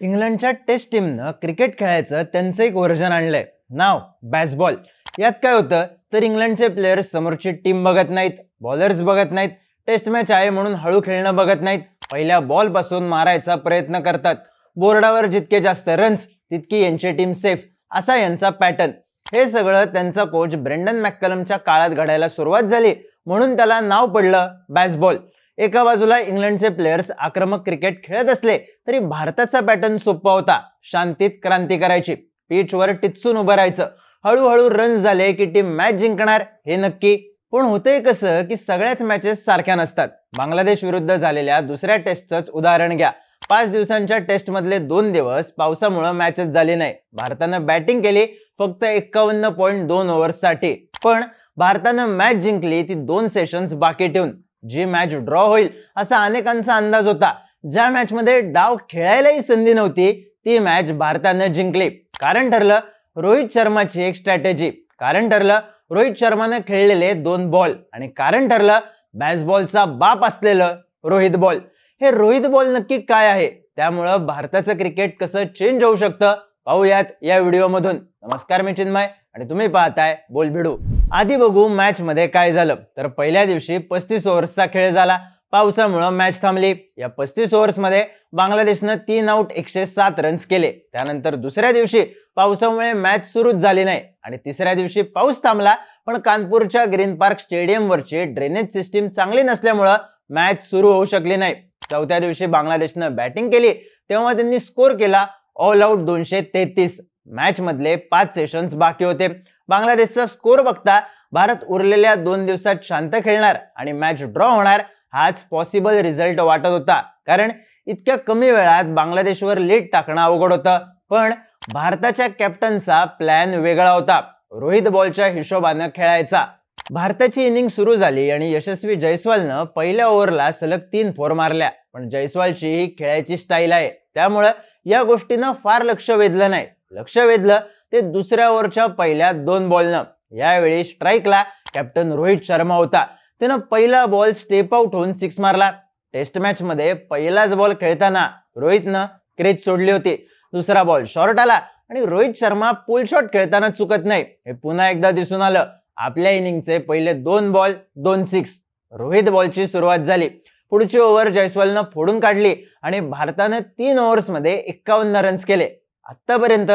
इंग्लंडच्या टेस्ट टीमनं क्रिकेट खेळायचं त्यांचं एक व्हर्जन आणलंय. नाव बॅसबॉल यात काय होतं? तर इंग्लंडचे प्लेयर्स समोरची टीम बघत नाहीत बॉलर्स बघत नाहीत टेस्ट मॅच आहे म्हणून हळू खेळणं बघत नाहीत पहिल्या बॉलपासून मारायचा प्रयत्न करतात. बोर्डावर जितके जास्त रन्स तितकी यांची टीम सेफ असा यांचा पॅटर्न हे सगळं त्यांचा कोच ब्रेंडन मॅक्कलमच्या काळात घडायला सुरुवात झाली. म्हणून त्याला नाव पडलं बॅसबॉल एका बाजूला इंग्लंडचे प्लेयर्स आक्रमक क्रिकेट खेळत असले तरी भारताचा पॅटर्न सोपा होता. शांतीत क्रांती करायची. पिचवर टिचून उभं राहायचं. हळूहळू रन झाले की टीम मॅच जिंकणार. हे नक्की पण होतंय कसं की सगळ्याच मॅचेस सारख्या नसतात. बांगलादेश विरुद्ध झालेल्या दुसऱ्या टेस्टच उदाहरण घ्या. पाच दिवसांच्या टेस्टमधले दोन दिवस पावसामुळे मॅचेस झाली नाही. भारतानं बॅटिंग केली फक्त एक्कावन्न पॉईंट दोन ओव्हर्ससाठी पण भारतानं मॅच जिंकली ती दोन सेशन्स बाकी ठेवून. जी मॅच ड्रॉ होईल असा अनेकांचा अंदाज होता. ज्या मॅचमध्ये डाव खेळायलाही संधी नव्हती ती मॅच भारतानं जिंकली. कारण ठरलं रोहित शर्माची एक स्ट्रॅटेजी कारण ठरलं रोहित शर्मानं खेळलेले दोन बॉल आणि कारण ठरलं बॅसबॉलचा बाप असलेलं रोहित बॉल हे रोहित बॉल नक्की काय आहे? त्यामुळं भारताचं क्रिकेट कसं चेंज होऊ शकतं? पाहूयात या व्हिडिओमधून नमस्कार मी चिन्मय आणि तुम्ही पाहताय बोल भिडू आधी बघू मॅच मध्ये काय झालं. तर पहिल्या दिवशी पस्तीस ओव्हर्सचा खेळ झाला. पावसामुळं मॅच थांबली. या पस्तीस ओव्हर्समध्ये बांगलादेशनं तीन आऊट एकशे सात रन्स केले. त्यानंतर दुसऱ्या दिवशी पावसामुळे मॅच सुरूच झाली नाही. आणि तिसऱ्या दिवशी पाऊस थांबला पण कानपूरच्या ग्रीन पार्क स्टेडियमवरची ड्रेनेज सिस्टीम चांगली नसल्यामुळं मॅच सुरू होऊ शकली नाही. चौथ्या दिवशी बांगलादेशनं बॅटिंग केली. तेव्हा त्यांनी स्कोर केला. ऑल आऊट दोनशे तेहतीस. मॅच मधले पाच सेशन्स बाकी होते. बांगलादेशचा स्कोर बघता भारत उरलेल्या दोन दिवसात शांत खेळणार आणि मॅच ड्रॉ होणार हाच पॉसिबल रिझल्ट वाटत होता. कारण इतक्या कमी वेळात बांगलादेशवर लीड टाकणं अवघड होतं. पण भारताच्या कॅप्टनचा प्लॅन वेगळा होता. रोहित बॉलच्या हिशोबानं खेळायचा. भारताची इनिंग सुरू झाली आणि यशस्वी जयस्वालनं पहिल्या ओव्हरला सलग तीन फोर मारल्या. पण जयस्वालची ही खेळायची स्टाईल आहे. त्यामुळं या गोष्टीनं फार लक्ष वेधलं नाही. लक्ष वेधलं ते दुसऱ्या ओव्हरच्या पहिल्या दोन बॉलनं. यावेळी स्ट्राईकला कॅप्टन रोहित शर्मा होता. त्यानं पहिला बॉल स्टेप आउट होऊन सिक्स मारला. टेस्ट मॅच मध्ये पहिलाच बॉल खेळताना रोहितनं क्रेज सोडली होती. दुसरा बॉल शॉर्ट आला आणि रोहित शर्मा पुल शॉट खेळताना चुकत नाही. हे पुन्हा एकदा दिसून आलं. आपल्या इनिंगचे पहिले दोन बॉल दोन सिक्स. रोहित बॉलची सुरुवात झाली. पुढची ओव्हर जयस्वालनं फोडून काढली आणि भारतानं तीन ओव्हर्समध्ये एक्कावन्न रन्स केले. आतापर्यंत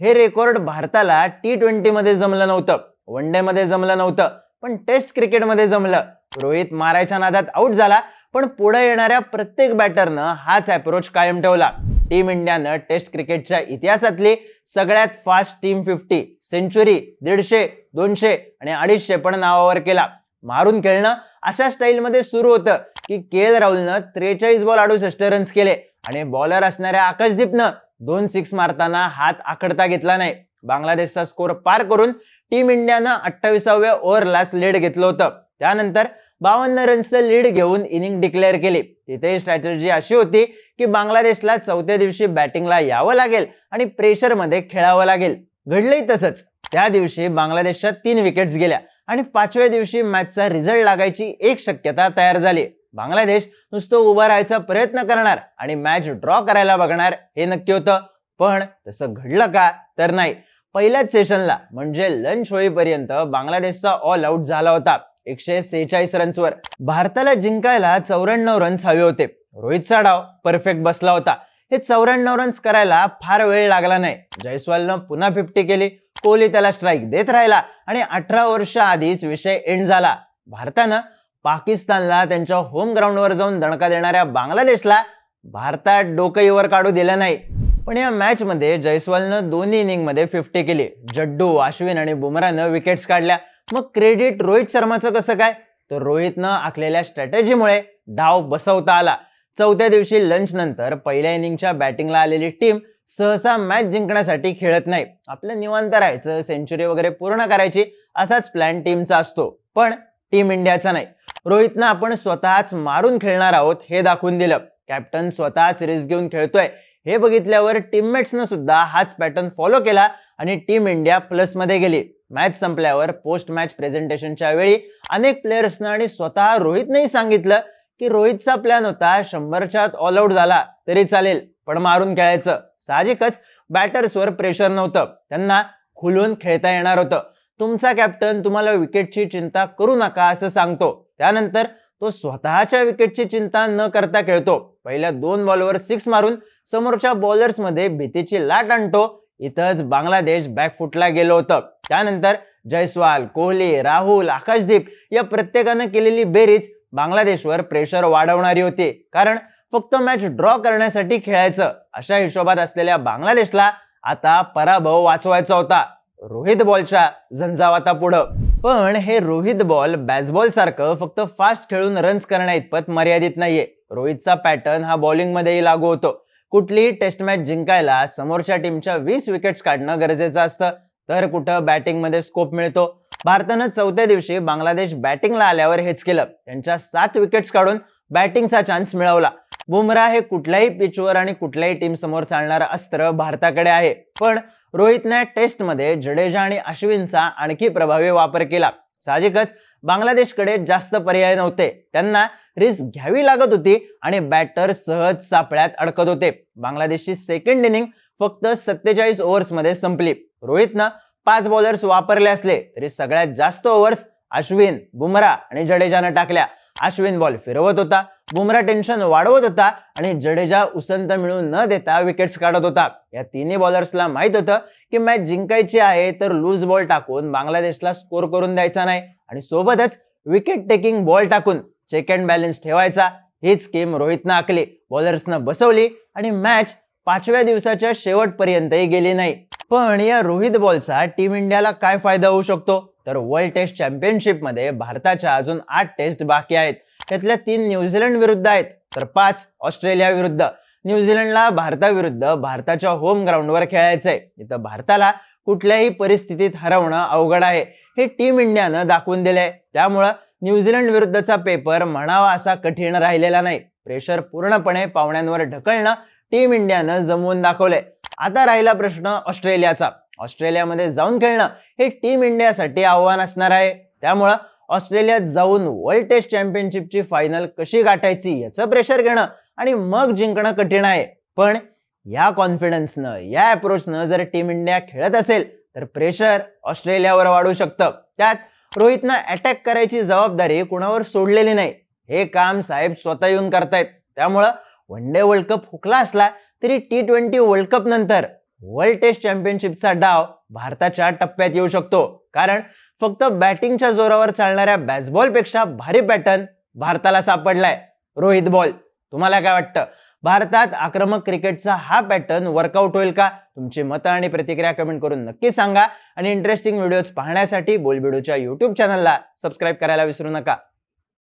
हे रेकॉर्ड भारताला टी ट्वेंटीमध्ये जमलं नव्हतं. वन डे मध्ये जमलं नव्हतं. पण टेस्ट क्रिकेटमध्ये जमलं. रोहित मारायच्या नादात आउट झाला. पण पुढे येणाऱ्या प्रत्येक बॅटरनं हाच अप्रोच कायम ठेवला. टीम इंडियानं टेस्ट क्रिकेटच्या इतिहासातली सगळ्यात फास्ट टीम फिफ्टी सेंचुरी दीडशे दोनशे आणि अडीचशे पण नावावर केला. मारून खेळणं अशा स्टाईलमध्ये सुरू होतं की के एल राहुलनं त्रेचाळीस बॉल अडुसष्ट रन्स केले आणि बॉलर असणाऱ्या आकाशदीपनं दोन सिक्स मारताना हात आखडता घेतला नाही. बांगलादेशचा स्कोर पार करून टीम इंडियानं अठ्ठावीसाव्या ओव्हरलाच लीड घेतलं होतं. त्यानंतर बावन्न रन्सचं लीड घेऊन इनिंग डिक्लेअर केली. तिथे स्ट्रॅटेजी अशी होती की बांगलादेशला चौथ्या दिवशी बॅटिंगला यावं लागेल आणि प्रेशरमध्ये खेळावं लागेल. घडलंही तसंच. त्या दिवशी बांगलादेशच्या तीन विकेट्स गेल्या आणि पाचव्या दिवशी मॅचचा रिझल्ट लागायची एक शक्यता तयार झाली. बांगलादेश नुसतं उभं राहायचा प्रयत्न करणार आणि मॅच ड्रॉ करायला बघणार हे नक्की होतं. पण तसं घडलं का? तर नाही. पहिल्याच सेशनला म्हणजे लंच होईपर्यंत बांगलादेशचा ऑल आऊट झाला होता. एकशे सेहेचाळीस रन्सवर भारताला जिंकायला चौऱ्याण्णव रन्स हवे होते. रोहितचा डाव परफेक्ट बसला होता. हे चौऱ्याण्णव रन्स करायला फार वेळ लागला नाही. जयस्वालनं पुन्हा फिफ्टी केली. कोहली त्याला स्ट्राईक देत राहिला आणि अठरा वर्ष आधीच विषय एंड झाला. भारतानं पाकिस्तानला त्यांच्या होम ग्राउंडवर जाऊन दणका देणाऱ्या बांगलादेशला भारतात डोकईवर काढू दिलं नाही. पण या मॅचमध्ये जयस्वालनं दोन्ही इनिंगमध्ये फिफ्टी केली. जड्डू अश्विन आणि बुमरानं विकेट्स काढल्या. मग क्रेडिट रोहित शर्माचं कसं काय? तर रोहितनं आखलेल्या स्ट्रॅटेजीमुळे डाव बसवता आला. चौथ्या दिवशी लंच नंतर पहिल्या इनिंगच्या बॅटिंगला आलेली टीम सहसा मॅच जिंकण्यासाठी खेळत नाही. आपलं निवांत राहायचं सेंचुरी वगैरे पूर्ण करायची असाच प्लॅन टीमचा असतो. पण टीम इंडियाचा नाही. रोहितनं आपण स्वतःच मारून खेळणार आहोत हे दाखवून दिलं. कॅप्टन स्वतःच रिस्क घेऊन खेळतोय. हे बघितल्यावर टीममेट्सनं सुद्धा हाच पॅटर्न फॉलो केला आणि टीम इंडिया प्लसमध्ये गेली. मॅच संपल्यावर पोस्ट मॅच प्रेझेंटेशनच्या वेळी अनेक प्लेयर्सनं आणि स्वतः रोहितनेही सांगितलं की रोहितचा प्लॅन होता शंभरच्या ऑल आऊट झाला तरी चालेल पण मारून खेळायचं. साहजिकच बॅटर्सवर प्रेशर नव्हतं. त्यांना खुलून खेळता येणार होतं. तुमचा कॅप्टन तुम्हाला विकेटची चिंता करू नका असं सांगतो. त्यानंतर तो स्वतःच्या विकेटची चिंता न करता खेळतो. पहिल्या दोन बॉलवर सिक्स मारून समोरच्या बॉलर्समध्ये भीतीची लाट आणतो. इथंच बांगलादेश बॅकफुटला गेलो होतं. त्यानंतर जयस्वाल कोहली राहुल आकाशदीप या प्रत्येकानं केलेली बेरीज बांगलादेशवर प्रेशर वाढवणारी होती. कारण फक्त मॅच ड्रॉ करण्यासाठी खेळायचं. अशा हिशोबात असलेल्या बांगलादेशला आता पराभव वाचवायचा होता. रोहित बॉलच्या झंझावाता पुढं. पण हे रोहित बॉल बॅसबॉल सारखं फक्त फास्ट खेळून रन्स करण्या इतपत मर्यादित नाहीये. रोहितचा पॅटर्न हा बॉलिंगमध्येही लागू होतो. कुठलीही टेस्ट मॅच जिंकायला समोरच्या टीमच्या वीस विकेट्स काढणं गरजेचं असतं. तर कुठं बॅटिंगमध्ये स्कोप मिळतो? भारतानं चौथ्या दिवशी बांगलादेश बॅटिंगला आल्यावर हेच केलं. त्यांच्या सात विकेट्स काढून बॅटिंगचा चान्स मिळवला. बुमराह हे कुठल्याही पिचवर आणि कुठल्याही टीम समोर चालणारं अस्त्र भारताकडे आहे. पण रोहितने टेस्टमध्ये जडेजा आणि अश्विनचा आणखी प्रभावी वापर केला. साहजिकच बांगलादेशकडे जास्त पर्याय नव्हते. त्यांना रिस्क घ्यावी लागत होती आणि बॅटर सहज सापळ्यात अडकत होते. बांगलादेशची सेकंड इनिंग फक्त सत्तेचाळीस ओव्हर्समध्ये संपली. रोहितनं पाच बॉलर्स वापरले असले तरी सगळ्यात जास्त ओव्हर्स अश्विन बुमरा आणि जडेजानं टाकल्या. अश्विन बॉल फिरवत होता बुमरा टेन्शन वाढवत होता आणि जडेजा उसंत मिळून न देता विकेट्स काढत होता. या तिन्ही बॉलर्सला माहीत होतं की मॅच जिंकायची आहे तर लूज बॉल टाकून बांगलादेशला स्कोर करून द्यायचा नाही आणि सोबतच विकेट टेकिंग बॉल टाकून चेक अँड बॅलन्स ठेवायचा. हीच स्कीम रोहितनं आखली. बॉलर्सनं बसवली आणि मॅच पाचव्या दिवसाच्या शेवटपर्यंतही गेली नाही. पण या रोहित बॉलचा टीम इंडियाला काय फायदा होऊ शकतो? तर वर्ल्ड टेस्ट चॅम्पियनशिपमध्ये भारताच्या अजून आठ टेस्ट बाकी आहेत. त्यातल्या तीन न्यूझीलंड विरुद्ध आहेत. तर पाच ऑस्ट्रेलिया विरुद्ध न्यूझीलंडला भारताविरुद्ध भारताच्या होम ग्राउंडवर खेळायचंय. इथं भारताला कुठल्याही परिस्थितीत हरवणं अवघड आहे. हे टीम इंडियानं दाखवून दिलंय. त्यामुळं न्यूझीलंड विरुद्धचा पेपर म्हणावा असा कठीण राहिलेला नाही. प्रेशर पूर्णपणे पाहुण्यांवर ढकलणं टीम इंडियानं जमवून दाखवलंय. आता राहिला प्रश्न ऑस्ट्रेलियाचा. ऑस्ट्रेलियामध्ये जाऊन खेळणं हे टीम इंडियासाठी आव्हान असणार आहे. त्यामुळं ऑस्ट्रेलियात जाऊन वर्ल्ड टेस्ट चॅम्पियनशिपची फायनल कशी गाठायची याचं प्रेशर घेणं आणि मग जिंकणं कठीण आहे. पण या कॉन्फिडन्सनं या अप्रोचनं जर टीम इंडिया खेळत असेल तर प्रेशर ऑस्ट्रेलियावर वाढू शकतं. त्यात रोहितनं अटॅक करायची जबाबदारी कुणावर सोडलेली नाही. हे काम साहेब स्वतः येऊन करतायत. त्यामुळं वन डे वर्ल्ड कप हुकला असला तरी टी ट्वेंटी वर्ल्ड कप नंतर वर्ल्ड टेस्ट चॅम्पियनशिपचा डाव भारताच्या टप्प्यात येऊ शकतो. कारण फक्त बॅटिंगच्या जोरावर चालणाऱ्या बॅसबॉलपेक्षा भारी पॅटर्न भारताला सापडलाय. रोहित बॉल तुम्हाला काय वाटतं? भारतात आक्रमक क्रिकेटचा हा पॅटर्न वर्कआउट होईल का? तुमची मतं आणि प्रतिक्रिया कमेंट करून नक्की सांगा. आणि इंटरेस्टिंग व्हिडिओज पाहण्यासाठी बोलबिडूच्या युट्यूब चॅनलला सबस्क्राईब करायला विसरू नका.